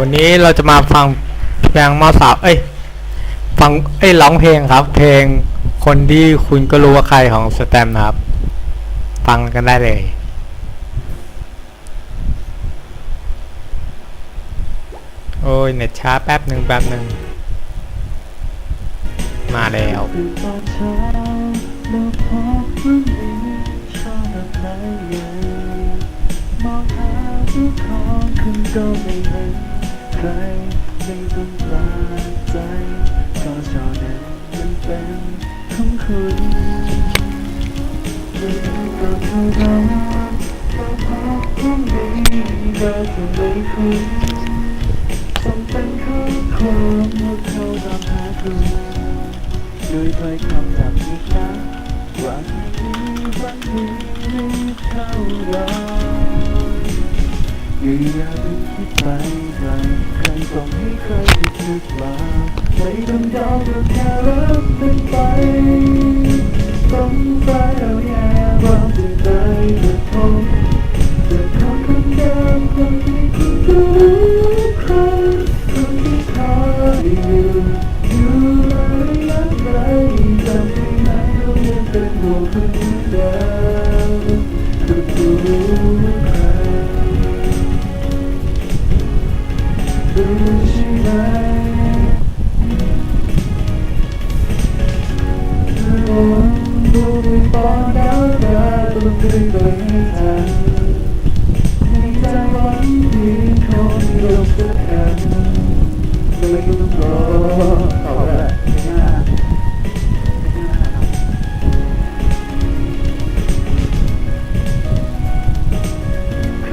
วันนี้เราจะมาฟังเพลงมอสาวเอ้ยฟังเอ้ยร้องเพลงครับ เพลงคนที่คุณก็รู้ว่าใครของสแตมป์นะครับ ฟังกันได้เลยโอ้ยเน็ตช้าแป๊บหนึ่งแป๊บหนึ่งมาแล้วมองหาทุกของคุณก็ไม่เห็น ไม่ต้องปลกใจก็ชอบนั้นมันเป็นของคุณไม่ต้องการเท่านั้นแล้วพบว่ามีได้ทำให้คุณต้องเป็นข้อความว่าเขาตามหาคุณด้วยถ้อยคำแบบนี้นะว่าที่วันนี้ไม่เท่าไร อย่าอย่าไปคิดไปไกลใครต้องให้ใครที่คิดมาไม่ต้องยอมก็แค่รับเป็นไปต้องไปเอาแย่คว่าจะได้จะทนจะทำคนเดิมคนที่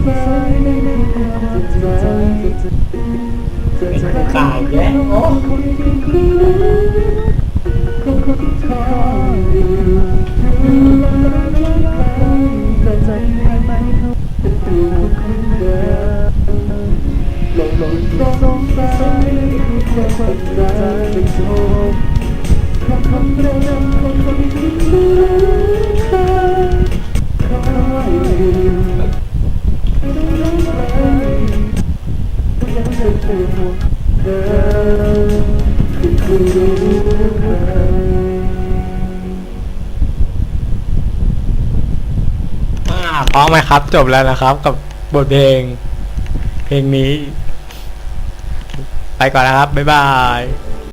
งสัยในควาริงใจจะจะตายแล้วโอ้ค พร้อมไหมครับ จบแล้วนะครับ กับบทเพลง เพลงนี้ ไปก่อนนะครับ บ๊ายบาย